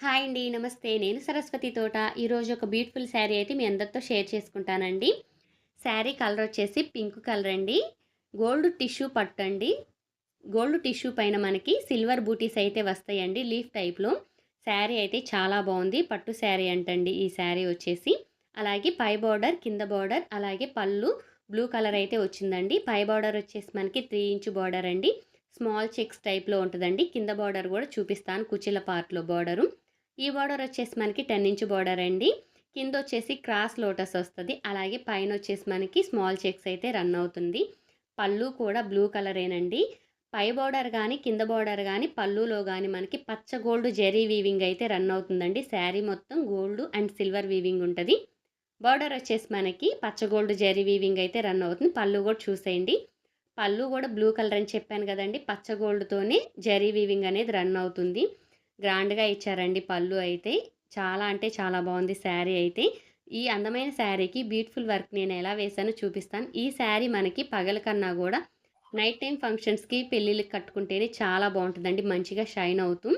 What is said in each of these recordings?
Hi అండి నమస్తే. నేను సరస్వతి తోట. ఈరోజు ఒక బ్యూటిఫుల్ శారీ అయితే మీ అందరితో షేర్ చేసుకుంటానండి. శారీ కలర్ వచ్చేసి పింక్ కలర్ అండి. గోల్డ్ టిష్యూ పట్టు అండి. గోల్డ్ టిష్యూ పైన మనకి సిల్వర్ బూటీస్ అయితే వస్తాయండి లీఫ్ టైప్లో శారీ అయితే చాలా బాగుంది. పట్టు శారీ అంటండి ఈ శారీ వచ్చేసి. అలాగే పై బార్డర్ కింద బార్డర్ అలాగే పళ్ళు బ్లూ కలర్ అయితే వచ్చిందండి. పై బార్డర్ వచ్చేసి మనకి త్రీ ఇంచ్ బార్డర్ అండి. స్మాల్ చెక్స్ టైప్లో ఉంటుందండి. కింద బార్డర్ కూడా చూపిస్తాను. కుచిల పార్ట్లో బార్డరు ఈ బార్డర్ వచ్చేసి మనకి టెన్ ఇంచ్ బార్డర్ అండి. కింద వచ్చేసి క్రాస్ లోటస్ వస్తుంది. అలాగే పైన వచ్చేసి మనకి స్మాల్ చెక్స్ అయితే రన్ అవుతుంది. పళ్ళు కూడా బ్లూ కలరేనండి పై బార్డర్ కానీ కింద బార్డర్ కానీ పళ్ళులో కానీ మనకి పచ్చ గోల్డ్ జెరీ వీవింగ్ అయితే రన్ అవుతుందండి. శారీ మొత్తం గోల్డ్ అండ్ సిల్వర్ వీవింగ్ ఉంటుంది. బార్డర్ వచ్చేసి మనకి పచ్చ గోల్డ్ జెరీ వీవింగ్ అయితే రన్ అవుతుంది. పళ్ళు కూడా చూసేయండి. పళ్ళు కూడా బ్లూ కలర్ అని చెప్పాను కదండి. పచ్చ గోల్డ్తోనే జెరీ వీవింగ్ అనేది రన్ అవుతుంది. గ్రాండ్గా ఇచ్చారండి పళ్ళు అయితే. చాలా అంటే చాలా బాగుంది శారీ అయితే. ఈ అందమైన శారీకి బ్యూటిఫుల్ వర్క్ నేను ఎలా వేసానో చూపిస్తాను. ఈ శారీ మనకి పగల కన్నా కూడా నైట్ టైం ఫంక్షన్స్కి పెళ్ళిళ్ళకి కట్టుకుంటేనే చాలా బాగుంటుందండి. మంచిగా షైన్ అవుతూ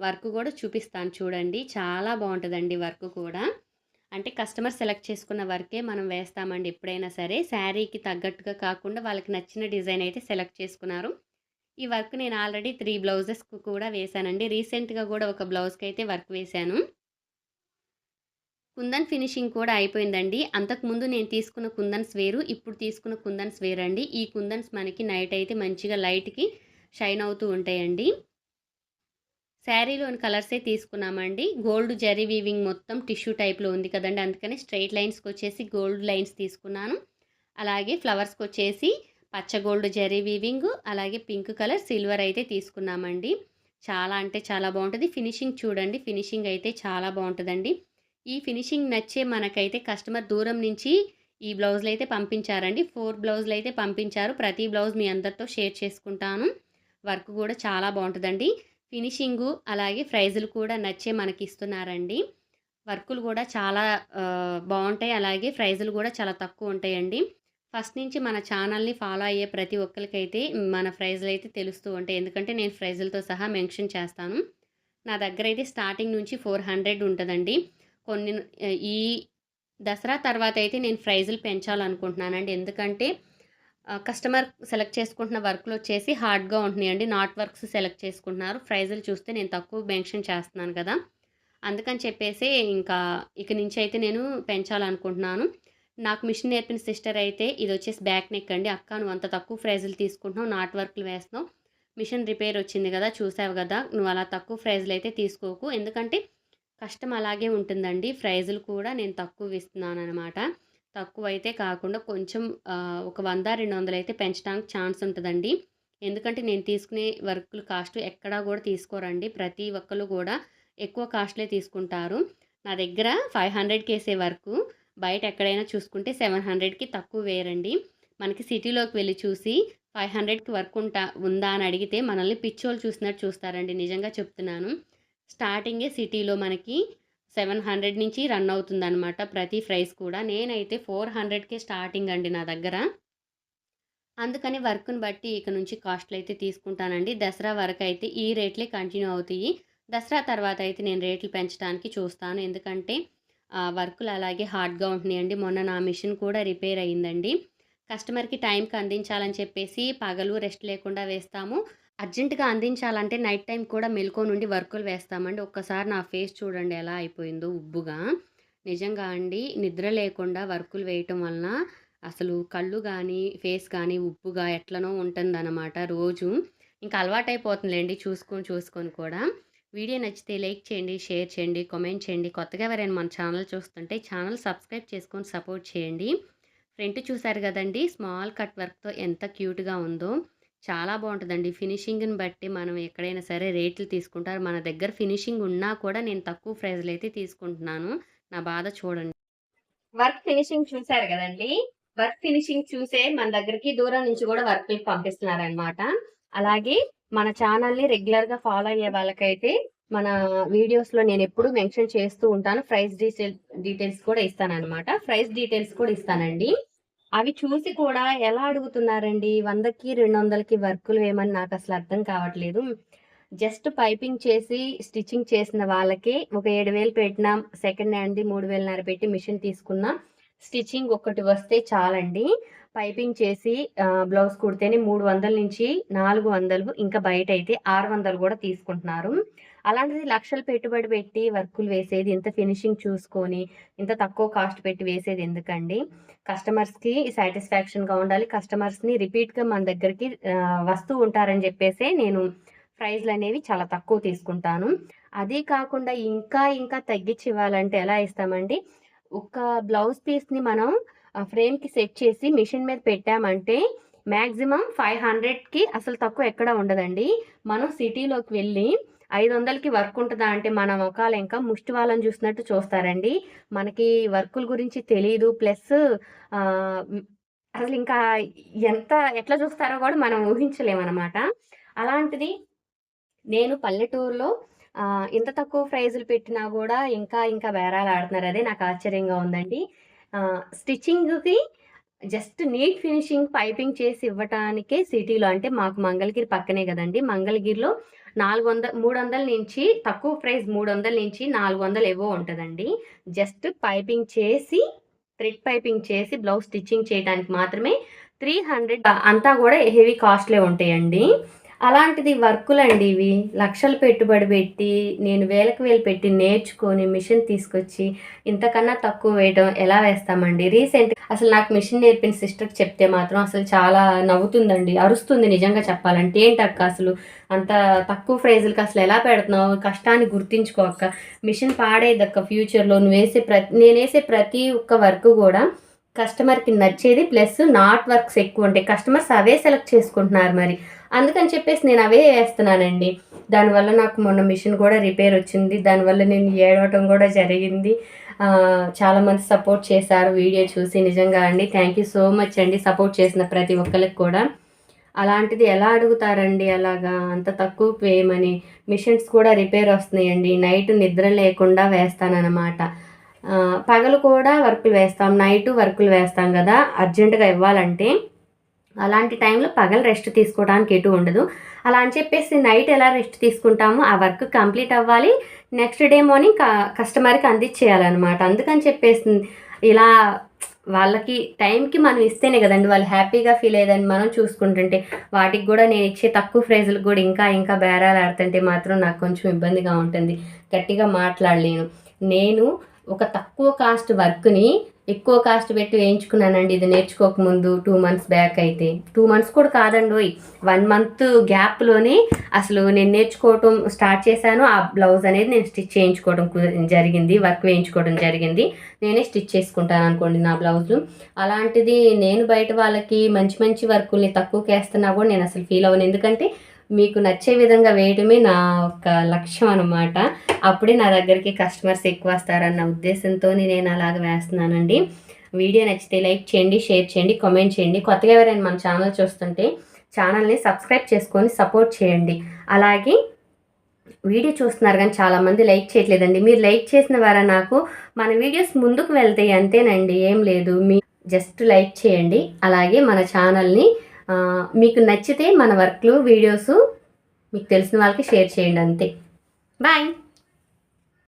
వర్క్ కూడా చూపిస్తాను చూడండి. చాలా బాగుంటుందండి వర్క్ కూడా. అంటే కస్టమర్ సెలెక్ట్ చేసుకున్న వర్కే మనం వేస్తామండి ఎప్పుడైనా సరే. శారీకి తగ్గట్టుగా కాకుండా వాళ్ళకి నచ్చిన డిజైన్ అయితే సెలెక్ట్ చేసుకున్నారు. ఈ వర్క్ నేను ఆల్రెడీ త్రీ బ్లౌజెస్కు కూడా వేశానండి రీసెంట్గా కూడా ఒక బ్లౌజ్కి అయితే వర్క్ వేశాను కుందన్ ఫినిషింగ్ కూడా అయిపోయిందండి. అంతకుముందు నేను తీసుకున్న కుందన్స్ వేరు ఇప్పుడు తీసుకున్న కుందన్స్ వేరు అండి ఈ కుందన్స్ మనకి నైట్ అయితే మంచిగా లైట్కి షైన్ అవుతూ ఉంటాయండి. శారీలోని కలర్సే తీసుకున్నామండి. గోల్డ్ జరీ వీవింగ్ మొత్తం టిష్యూ టైప్లో ఉంది కదండి. అందుకని స్ట్రైట్ లైన్స్కి వచ్చేసి గోల్డ్ లైన్స్ తీసుకున్నాను. అలాగే ఫ్లవర్స్కి వచ్చేసి పచ్చ గోల్డ్ జరీ వీవింగ్ అలాగే పింక్ కలర్ సిల్వర్ అయితే తీసుకున్నామండి. చాలా అంటే చాలా బాగుంటుంది. ఫినిషింగ్ చూడండి. ఫినిషింగ్ అయితే చాలా బాగుంటుందండి. ఈ ఫినిషింగ్ నచ్చే మనకైతే కస్టమర్ దూరం నుంచి ఈ బ్లౌజులు అయితే పంపించారండి. ఫోర్ బ్లౌజులు అయితే పంపించారు. ప్రతి బ్లౌజ్ మీ అందరితో షేర్ చేసుకుంటాను. వర్క్ కూడా చాలా బాగుంటుందండి. ఫినిషింగు అలాగే ప్రైజులు కూడా నచ్చే మనకి ఇస్తున్నారండి వర్కులు కూడా చాలా బాగుంటాయి. అలాగే ప్రైజులు కూడా చాలా తక్కువ ఉంటాయండి. ఫస్ట్ నుంచి మన ఛానల్ని ఫాలో అయ్యే ప్రతి ఒక్కరికైతే మన ప్రైజ్లు అయితే తెలుస్తూ ఉంటాయి. ఎందుకంటే నేను ప్రైజులతో సహా మెన్షన్ చేస్తాను. నా దగ్గర అయితే స్టార్టింగ్ నుంచి ఫోర్ హండ్రెడ్ ఉంటుందండి. కొన్ని ఈ దసరా తర్వాత అయితే నేను ప్రైజులు పెంచాలనుకుంటున్నానండి. ఎందుకంటే కస్టమర్ సెలెక్ట్ చేసుకుంటున్న వర్క్లు వచ్చేసి హార్డ్గా ఉంటున్నాయండి. నాట్ వర్క్స్ సెలెక్ట్ చేసుకుంటున్నారు. ప్రైజులు చూస్తే నేను తక్కువ మెన్షన్ చేస్తున్నాను కదా. అందుకని చెప్పేసి ఇంకా ఇక నుంచి అయితే నేను పెంచాలనుకుంటున్నాను. నాకు మిషన్ నేర్పిన సిస్టర్ అయితే ఇది వచ్చేసి బ్యాక్ నెక్ అండి. అక్క నువ్వు అంత తక్కువ ప్రైజులు తీసుకుంటున్నావు నాట్ వర్క్లు వేస్తున్నావు. మిషన్ రిపేర్ వచ్చింది కదా చూసావు కదా నువ్వు అలా తక్కువ ప్రైజులు అయితే తీసుకోకు. ఎందుకంటే కష్టం అలాగే ఉంటుందండి. ప్రైజులు కూడా నేను తక్కువ ఇస్తున్నాను అనమాట తక్కువ అయితే కాకుండా కొంచెం ఒక వంద రెండు వందలు అయితే పెంచడానికి ఛాన్స్ ఉంటుందండి. ఎందుకంటే నేను తీసుకునే వర్కులు కాస్ట్ ఎక్కడా కూడా తీసుకోరండి. ప్రతి ఒక్కరు కూడా ఎక్కువ కాస్ట్లే తీసుకుంటారు. నా దగ్గర ఫైవ్ హండ్రెడ్కి వేసే వర్కు బయట ఎక్కడైనా చూసుకుంటే సెవెన్ హండ్రెడ్కి తక్కువ వేరండి. మనకి సిటీలోకి వెళ్ళి చూసి ఫైవ్ హండ్రెడ్కి వర్క్ ఉంటా ఉందా అని అడిగితే మనల్ని పిచ్చోళ్ళు చూసినట్టు చూస్తారండి. నిజంగా చెప్తున్నాను. స్టార్టింగే సిటీలో మనకి సెవెన్ హండ్రెడ్ నుంచి రన్ అవుతుందన్నమాట ప్రతి ప్రైస్ కూడా. నేనైతే ఫోర్ హండ్రెడ్కే స్టార్టింగ్ అండి నా దగ్గర. అందుకని వర్క్ని బట్టి ఇక నుంచి కాస్ట్లు అయితే తీసుకుంటానండి. దసరా వరకు అయితే ఈ రేట్లే కంటిన్యూ అవుతాయి. దసరా తర్వాత అయితే నేను రేట్లు పెంచడానికి చూస్తాను. ఎందుకంటే వర్కులు అలాగే హార్డ్గా ఉంటున్నాయండి. మొన్న నా మిషన్ కూడా రిపేర్ అయ్యిందండి కస్టమర్కి టైంకి అందించాలని చెప్పేసి పగలు రెస్ట్ లేకుండా వేస్తాము. అర్జెంటుగా అందించాలంటే నైట్ టైం కూడా మెలుకో నుండి వర్కులు వేస్తామండి. ఒక్కసారి నా ఫేస్ చూడండి ఎలా అయిపోయిందో ఉబ్బుగా. నిజంగా అండి నిద్ర లేకుండా వర్కులు వేయటం వలన అసలు కళ్ళు కానీ ఫేస్ కానీ ఉప్పుగా ఎట్లనో ఉంటుందన్నమాట రోజు. ఇంకా అలవాటైపోతుందిలేండి చూసుకొని చూసుకొని కూడా. వీడియో నచ్చితే లైక్ చేయండి షేర్ చేయండి కామెంట్ చేయండి. కొత్తగా ఎవరైనా మన ఛానల్ చూస్తుంటే ఛానల్ సబ్స్క్రైబ్ చేసుకొని సపోర్ట్ చేయండి. ఫ్రంట్ చూసారు కదండి స్మాల్ కట్ వర్క్తో ఎంత క్యూట్గా ఉందో. చాలా బాగుంటుందండి. ఫినిషింగ్ని బట్టి మనం ఎక్కడైనా సరే రేట్లు తీసుకుంటారు. మన దగ్గర ఫినిషింగ్ ఉన్నా కూడా నేను తక్కువ ప్రైజ్లు అయితే తీసుకుంటున్నాను. నా బాధ చూడండి. వర్క్ ఫినిషింగ్ చూసారు కదండి. వర్క్ ఫినిషింగ్ చూసే మన దగ్గరికి దూరం నుంచి కూడా వర్క్ పంపిస్తున్నారు అనమాట అలాగే మన ఛానల్ని రెగ్యులర్గా ఫాలో అయ్యే వాళ్ళకైతే మన వీడియోస్లో నేను ఎప్పుడు మెన్షన్ చేస్తూ ఉంటాను. ప్రైస్ డీటెయిల్ డీటెయిల్స్ కూడా ఇస్తాను అనమాట ప్రైస్ డీటెయిల్స్ కూడా ఇస్తానండి. అవి చూసి కూడా ఎలా అడుగుతున్నారండి? వందకి రెండు వందలకి వర్కులు ఏమని నాకు అసలు అర్థం కావట్లేదు. జస్ట్ పైపింగ్ చేసి స్టిచ్చింగ్ చేసిన వాళ్ళకి ఒక ఏడు వేలు పెట్టినాం. సెకండ్ హ్యాండ్ది మూడు వేలన్నర పెట్టి మిషన్ తీసుకున్నాం. స్టిచ్చింగ్ ఒకటి వస్తే చాలండి. పైపింగ్ చేసి బ్లౌజ్ కుడితేనే మూడు వందల నుంచి నాలుగు వందలు ఇంకా బయట అయితే ఆరు వందలు కూడా తీసుకుంటున్నారు. అలాంటిది లక్షలు పెట్టుబడి పెట్టి వర్కులు వేసేది ఇంత ఫినిషింగ్ చూసుకొని ఇంత తక్కువ కాస్ట్ పెట్టి వేసేది ఎందుకండి? కస్టమర్స్కి సాటిస్ఫాక్షన్గా ఉండాలి. కస్టమర్స్ని రిపీట్గా మన దగ్గరికి వస్తూ ఉంటారని చెప్పేసి నేను ప్రైజ్లు అనేవి చాలా తక్కువ తీసుకుంటాను. అదే కాకుండా ఇంకా ఇంకా తగ్గించి ఇవ్వాలంటే ఎలా ఇస్తామండి? ఒక బ్లౌజ్ పీస్ని మనం ఫ్రేమ్కి సెట్ చేసి మిషన్ మీద పెట్టామంటే మ్యాక్సిమం ఫైవ్ హండ్రెడ్కి అసలు తక్కువ ఎక్కడ ఉండదండి. మనం సిటీలోకి వెళ్ళి ఐదు వందలకి వర్క్ ఉంటుందా అంటే మన ముఖాలు ఇంకా ముష్టి వాళ్ళని చూసినట్టు చూస్తారండి. మనకి వర్కుల గురించి తెలియదు ప్లస్ అసలు ఇంకా ఎంత ఎట్లా చూస్తారో కూడా మనం ఊహించలేమన్నమాట. అలాంటిది నేను పల్లెటూరులో ఇంత తక్కువ ప్రైజులు పెట్టినా కూడా ఇంకా ఇంకా బేరాలు ఆడుతున్నారు. అదే నాకు ఆశ్చర్యంగా ఉందండి. స్టిచ్చింగ్కి జస్ట్ నీట్ ఫినిషింగ్ పైపింగ్ చేసి ఇవ్వటానికే సిటీలో అంటే మాకు మంగళగిరి పక్కనే కదండి. మంగళగిరిలో నాలుగు వందల మూడు వందల నుంచి తక్కువ ప్రైస్ మూడు వందల నుంచి నాలుగు వందలు ఏవో ఉంటుందండి. జస్ట్ పైపింగ్ చేసి థ్రెడ్ పైపింగ్ చేసి బ్లౌజ్ స్టిచ్చింగ్ చేయడానికి మాత్రమే త్రీ హండ్రెడ్ అంతా కూడా హెవీ కాస్ట్లే ఉంటాయండి. అలాంటిది వర్కులండి ఇవి. లక్షలు పెట్టుబడి పెట్టి నేను వేలకు వేలు పెట్టి నేర్చుకొని మిషన్ తీసుకొచ్చి ఇంతకన్నా తక్కువ వేయడం ఎలా వేస్తామండి? రీసెంట్ అసలు నాకు మిషన్ నేర్పిన సిస్టర్కి చెప్తే మాత్రం అసలు చాలా నవ్వుతుందండి. అరుస్తుంది నిజంగా చెప్పాలంటే. ఏంటక్క అసలు అంత తక్కువ ప్రైజులకి అసలు ఎలా పెడుతున్నావు? కష్టాన్ని గుర్తించుకో అక్క. మిషన్ పాడేదక్క ఫ్యూచర్లో. నువ్వు వేసే ప్రతి నేను వేసే ప్రతి ఒక్క వర్క్ కూడా కస్టమర్కి నచ్చేది ప్లస్ నాట్ వర్క్స్ ఎక్కువ ఉంటాయి. కస్టమర్స్ అవే సెలెక్ట్ చేసుకుంటున్నారు మరి. అందుకని చెప్పేసి నేను అవే వేస్తున్నానండి. దానివల్ల నాకు మొన్న మిషన్ కూడా రిపేర్ వచ్చింది. దానివల్ల నేను ఏడవటం కూడా జరిగింది. చాలామంది సపోర్ట్ చేశారు వీడియో చూసి నిజంగా అండి. థ్యాంక్ యూ సో మచ్ అండి సపోర్ట్ చేసిన ప్రతి ఒక్కరికి కూడా. అలాంటిది ఎలా అడుగుతారండి అలాగా? అంత తక్కువ వేయమని. మిషన్స్ కూడా రిపేర్ వస్తున్నాయండి. నైట్ నిద్ర లేకుండా వేస్తానన్నమాట. పగలు కూడా వర్కులు వేస్తాం. నైట్ వర్కులు వేస్తాం కదా. అర్జెంటుగా ఇవ్వాలంటే అలాంటి టైంలో పగలు రెస్ట్ తీసుకోవడానికి ఎటు ఉండదు. అలా అని చెప్పేసి నైట్ ఎలా రెస్ట్ తీసుకుంటామో ఆ వర్క్ కంప్లీట్ అవ్వాలి. నెక్స్ట్ డే మార్నింగ్ కస్టమర్కి అందించేయాలన్నమాట. అందుకని చెప్పేసి ఇలా వాళ్ళకి టైంకి మనం ఇస్తేనే కదండి వాళ్ళు హ్యాపీగా ఫీల్ అయ్యేదని మనం చూసుకుంటుంటే. వాటికి కూడా నేను ఇచ్చే తక్కువ ప్రైజులకు కూడా ఇంకా ఇంకా బేరాలు ఆడుతుంటే మాత్రం నాకు కొంచెం ఇబ్బందిగా ఉంటుంది. గట్టిగా మాట్లాడలేను. నేను ఒక తక్కువ కాస్ట్ వర్క్ని ఎక్కువ కాస్ట్ పెట్టి వేయించుకున్నానండి. ఇది నేర్చుకోకముందు టూ మంత్స్ బ్యాక్ అయితే. టూ మంత్స్ కూడా కాదండి వన్ మంత్ గ్యాప్లోనే అసలు నేను నేర్చుకోవటం స్టార్ట్ చేశాను. ఆ బ్లౌజ్ అనేది నేను స్టిచ్ చేయించుకోవడం జరిగింది. వర్క్ వేయించుకోవడం జరిగింది. నేనే స్టిచ్ చేసుకుంటాను అనుకోండి నా బ్లౌజు అలాంటిది నేను బయట వాళ్ళకి మంచి మంచి వర్కుల్ని తక్కువకి వేస్తున్నా కూడా నేను అసలు ఫీల్ అవ్వను. ఎందుకంటే మీకు నచ్చే విధంగా వేయడమే నా ఒక లక్ష్యం అనమాట అప్పుడే నా దగ్గరికి కస్టమర్స్ ఎక్కువ వస్తారన్న ఉద్దేశంతో నేను అలాగ వేస్తున్నానండి. వీడియో నచ్చితే లైక్ చేయండి షేర్ చేయండి కామెంట్ చేయండి. కొత్తగా ఎవరైనా మన ఛానల్ చూస్తుంటే ఛానల్ని సబ్స్క్రైబ్ చేసుకొని సపోర్ట్ చేయండి. అలాగే వీడియో చూస్తున్నారు కానీ చాలామంది లైక్ చేయట్లేదండి. మీరు లైక్ చేసిన వారా నాకు మన వీడియోస్ ముందుకు వెళ్తాయి అంతేనండి. ఏం లేదు. మీ జస్ట్ లైక్ చేయండి. అలాగే మన ఛానల్ని మీకు నచ్చితే మన వర్క్లు వీడియోస్ మీకు తెలిసిన వాళ్ళకి షేర్ చేయండి అంతే. బాయ్.